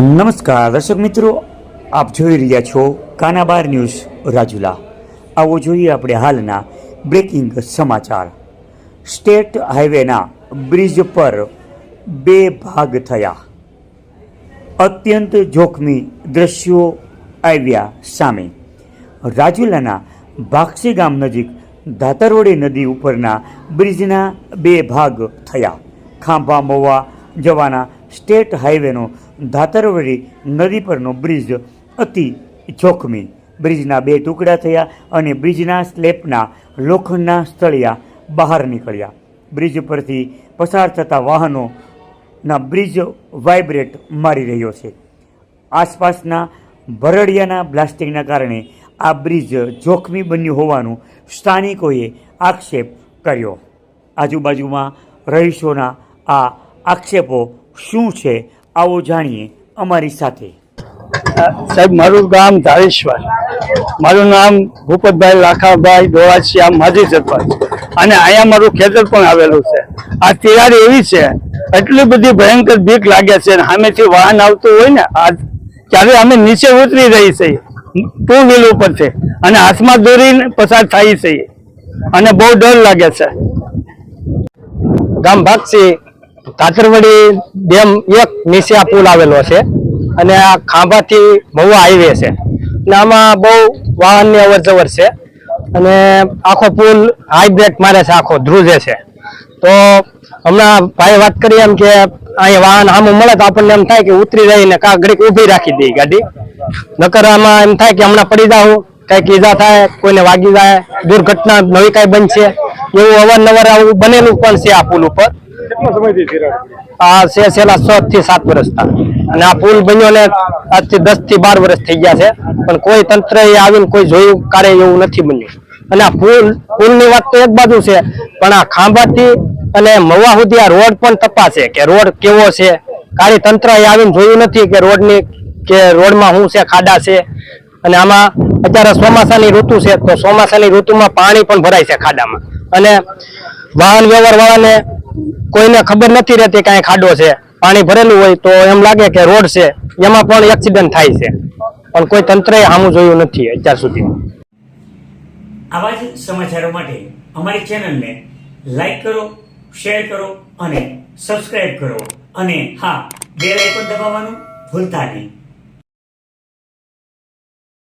નમસ્કાર, દર્શક મિત્રો, આપ જોઈ રહ્યા છો કાનાબાર ન્યૂઝ રાજુલા. આવો જોઈએ આપણે હાલના બ્રેકિંગ સમાચાર. સ્ટેટ હાઈવેના બ્રિજ પર બે ભાગ થયા. અત્યંત જોખમી દ્રશ્યો આવ્યા સામે. રાજુલાના ભાક્ષી ગામ નજીક ધાતરવડી નદી ઉપરના બ્રિજના બે ભાગ થયા. ખાંભા મોવા જવાના સ્ટેટ હાઈવેનો ધાતરવડી નદી પરનો બ્રિજ અતિ જોખમી. બ્રિજના બે ટુકડા થયા અને બ્રિજના સ્લેપના લોખંડના સ્થળિયા બહાર નીકળ્યા. બ્રિજ પરથી પસાર થતા વાહનોના બ્રિજ વાઇબ્રેટ મારી રહ્યો છે. આસપાસના ભરડિયાના બ્લાસ્ટિંગના કારણે આ બ્રિજ જોખમી બન્યું હોવાનું સ્થાનિકોએ આક્ષેપ કર્યો. આજુબાજુમાં રહીશોના આ આક્ષેપો શું છે? આવો જાણીએ અમારી સાથે. સાહેબ, મારું ગામ ધારેશ્વર. મારું નામ ભૂપતભાઈ લાખાભાઈ ડોળાસિયા માજી સરપંચ. અને અહીંયા મારું ખેતર પણ આવેલું છે. આ તિરાડ એવી છે, એટલી બધી ભયંકર બીક લાગે છે અને સામેથી વાહન આવતું હોય ને, આ ત્યારે અમે નીચે ઉતરી રહી છીએ ટુ વ્હીલ ઉપરથી અને હાથમાં દોરીને પસાર થાય છે. અને બહુ ડર લાગે છે. ગામ ભાગસી કાતરવડી ડેમ એક નીચે પુલ આવેલો છે અને આ ખાંભાથી મહુવા હાઈવે છે. અને આમાં બહુ વાહનની અવર જવર છે અને આખો પુલ હાઈ બ્રેક મારે છે, આખો ધ્રુજે છે. તો હમણાં ભાઈ વાત કરી એમ કે અહીંયા વાહન આમ મળે તો આપણને એમ થાય કે ઉતરી રહીને કા ઘડીક ઊભી રાખી દઈ ગાડી. નકર આમાં એમ થાય કે હમણાં પડી જાઉં, કંઈક ઈજા થાય, કોઈને વાગી જાય, દુર્ઘટના નવી કઈ બનશે. એવું અવારનવાર આવું બનેલું પણ છે આ પુલ ઉપર. આ છે છેલ્લા છ થી સાત વર્ષના અને આ પુલ બન્યો આજથી દસથી બાર વર્ષ થઈ ગયા છે. પણ કોઈ તંત્ર આવીને કોઈ જોયું કારે એવું નથી બન્યું. અને આ પુલ, પુલની વાત તો એક બાજુ છે, પણ આ ખાંભાથી અને મવા સુધી આ રોડ પણ તપાસે કે રોડ કેવો છે. કાળી તંત્ર આવીને જોયું નથી કે રોડની, કે રોડમાં શું છે, ખાડા છે. અને આમાં અત્યારે ચોમાસાની ઋતુ છે, તો ચોમાસાની ઋતુમાં પાણી પણ ભરાય છે ખાડામાં. અને વાહન વ્યવહાર વાળાને કોઈને ખબર નથી રહેતી કાંઈ ખાડો છે. પાણી ભરેલું હોય તો એમ લાગે કે રોડ છે. એમાં પણ એક્સિડન્ટ થાય છે. પણ કોઈ તંત્રએ આમું જોયું નથી અત્યાર સુધી. આવા જ સમાચારો માટે અમારી ચેનલને લાઈક કરો, શેર કરો અને સબસ્ક્રાઇબ કરો. અને હા, બેલ આઇકોન દબાવવાનું ભૂલતા નહીં.